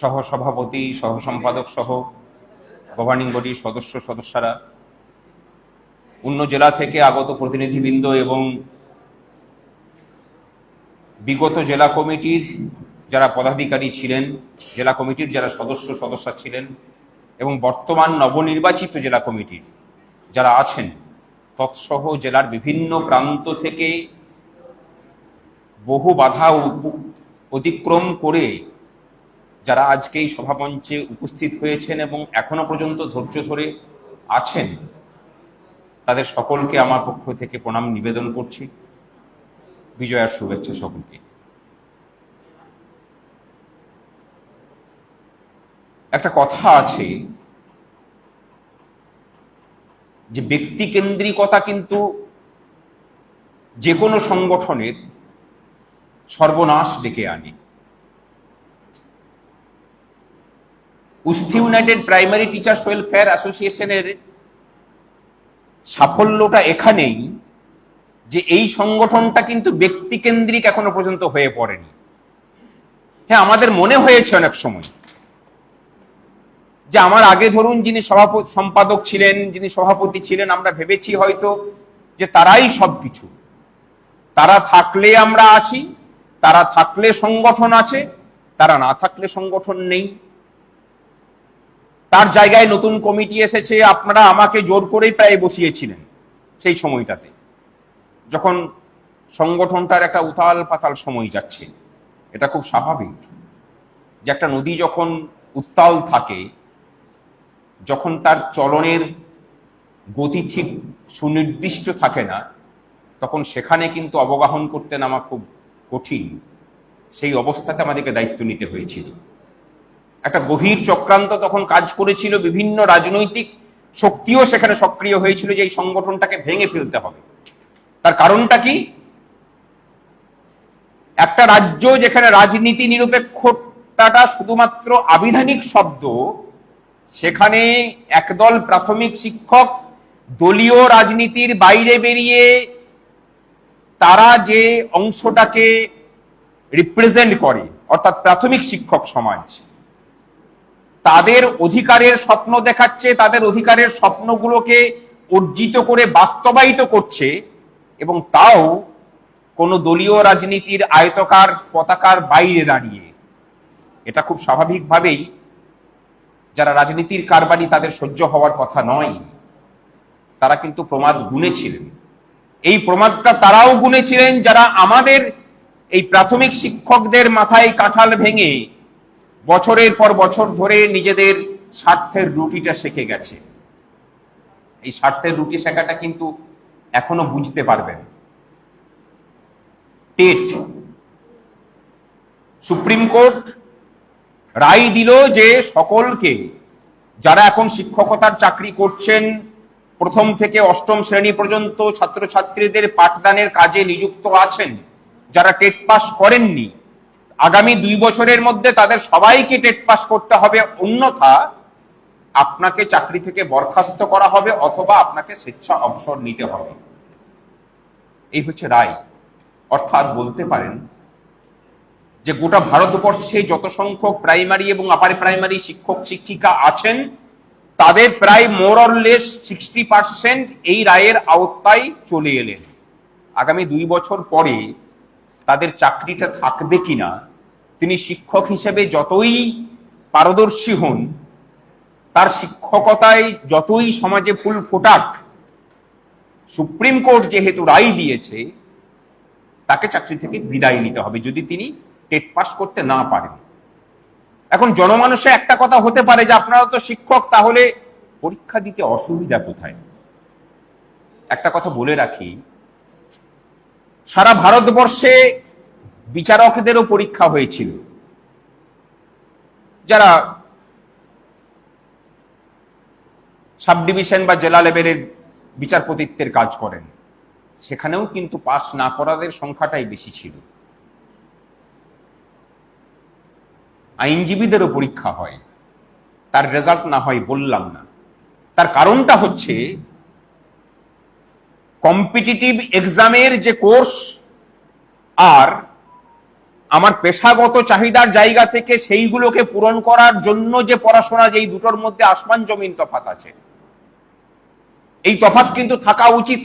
সহ সভাপতি, সহ সম্পাদক সহ গভর্নিং বডির সদস্য, সদস্যরা, অন্য জেলা থেকে আগত প্রতিনিধিবৃন্দ এবং বিগত জেলা কমিটির যারা পদাধিকারী ছিলেন, জেলা কমিটির যারা সদস্য সদস্য ছিলেন এবং বর্তমান নবনির্বাচিত জেলা কমিটির যারা আছেন, তৎসহ জেলার বিভিন্ন প্রান্ত থেকে বহু বাধা অতিক্রম করে যারা আজকে এই সভামঞ্চে উপস্থিত হয়েছেন এবং এখনও পর্যন্ত ধৈর্য ধরে আছেন, তাদের সকলকে আমার পক্ষ থেকে প্রণাম, নিবেদন করছি। বিজয়ার শুভেচ্ছা সকলকে। একটা কথা আছে যে ব্যক্তি কেন্দ্রিকতা কিন্তু যে কোনো সংগঠনের সর্বনাশ ডেকে আনে। উস্থি ইউনাইটেড প্রাইমারি টিচার্স ওয়েলফেয়ার অ্যাসোসিয়েশনের সাফল্যটা এখানেই যে এই সংগঠনটা কিন্তু ব্যক্তিকেন্দ্রিক এখনও পর্যন্ত হয়ে পড়েনি। হ্যাঁ আমাদের মনে হয়েছে অনেক সময় যে আমার আগে ধরুন যিনি সভাপতি, সম্পাদক ছিলেন, যিনি সভাপতি ছিলেন, আমরা ভেবেছি হয়তো যে তারাই সবকিছু। তারা থাকলে আমরা আছি, তারা থাকলে সংগঠন আছে, তারা না থাকলে সংগঠন নেই। তার জায়গায় নতুন কমিটি এসেছে, আপনারা আমাকে জোর করেই প্রায় বসিয়েছিলেন সেই সময়টাতে। যখন সংগঠনটার একটা উতাল পাতাল সময় যাচ্ছে, এটা খুব স্বাভাবিক যে একটা নদী যখন উত্তাল থাকে, যখন তার চলনের গতি ঠিক সুনির্দিষ্ট থাকে না, তখন সেখানে কিন্তু অবগাহন করতে নামা খুব কঠিন। সেই অবস্থাতে আমাদেরকে দায়িত্ব নিতে হয়েছিল। একটা গভীর চক্রান্ত তখন কাজ করেছিল, বিভিন্ন রাজনৈতিক শক্তিও সেখানে সক্রিয় হয়েছিল যে এই সংগঠনটাকে ভেঙে ফেলতে হবে। তার কারণটা কি? একটা রাজ্য যেখানে রাজনীতি নিরপেক্ষতাটা শুধুমাত্র আবিধানিক শব্দ, সেখানে একদল প্রাথমিক শিক্ষক দলীয় রাজনীতির বাইরে বেরিয়ে তারা যে অংশটাকে রিপ্রেজেন্ট করে, অর্থাৎ প্রাথমিক শিক্ষক সমাজ তাদের অধিকারের স্বপ্ন দেখাচ্ছে, তাদের অধিকারের স্বপ্নগুলোকে অর্জিত করে বাস্তবায়িত করছে এবং তাও কোনো দলীয় রাজনীতির আয়তকার পতাকার বাইরে দাঁড়িয়ে। এটা খুব স্বাভাবিকভাবেই যারা রাজনীতির কারবারি তাদের সহ্য হওয়ার কথা নয়, তারা কিন্তু প্রমাদ গুনেছিলেন। এই প্রমাদটা তারাও গুনেছিলেন যারা আমাদের এই প্রাথমিক শিক্ষকদের মাথায় কাঁঠাল ভেঙে বছরের পর বছর ধরে নিজেদের স্বার্থের রুটিটা শেখে গেছে। এই স্বার্থের রুটি শেখাটা কিন্তু এখনও বুঝতে পারবেন। টেট। সুপ্রিম কোর্ট রায় দিল যে সকলকে যারা এখন শিক্ষকতার চাকরি করছেন, প্রথম থেকে অষ্টম শ্রেণি পর্যন্ত ছাত্রছাত্রীদের পাঠদানের কাজে নিযুক্ত আছেন, যারা টেট পাস করেননি আগামী দুই বছরের মধ্যে তাদের সবাইকে টেট পাস করতে হবে, অন্যথা আপনাকে চাকরি থেকে বরখাস্ত করা হবে অথবা আপনাকে স্বেচ্ছা অবসর নিতে হবে। এই হচ্ছে রায়। অর্থাৎ বলতে পারেন যে গোটা ভারতবর্ষে যত সংখ্যক প্রাইমারি এবং আপার প্রাইমারি শিক্ষক, শিক্ষিকা আছেন, তাদের প্রায় মোরলেস সিক্সটি পার্সেন্ট এই রায়ের আওতায় চলে এলেন। আগামী দুই বছর পরে তাদের চাকরিটা থাকবে কিনা তিনি শিক্ষক হিসেবে যতই পারদর্শী হন, তার শিক্ষকতায় যতই সমাজে ফুল ফোটাক, সুপ্রিম কোর্ট যেহেতু রায় দিয়েছে, তাকে চাকরি থেকে বিদায় নিতে হবে যদি তিনি টেট পাস করতে না পারেন। এখন জনমানুষে একটা কথা হতে পারে যে আপনারা তো শিক্ষক, তাহলে পরীক্ষা দিতে অসুবিধা কোথায়? একটা কথা বলে রাখি, সারা ভারতবর্ষে বিচারকদেরও পরীক্ষা হয়েছিল। যারা সাব ডিভিশন বা জেলা লেভেলের বিচারপতিত্বের কাজ করেন, সেখানেও কিন্তু পাস না করাদের সংখ্যাটাই বেশি ছিল। আইনজীবীদেরও পরীক্ষা হয়, তার রেজাল্ট না হয় বললাম না। তার কারণটা হচ্ছে কম্পিটিটিভ এক্সামের যে কোর্স আর আমার পেশাগত চাহিদার জায়গা থেকে সেইগুলোকে পূরণ করার জন্য যে পড়াশোনা, যেই দুটোর মধ্যে আসমান জমিন তফাত আছে। এই তফাত কিন্তু থাকা উচিত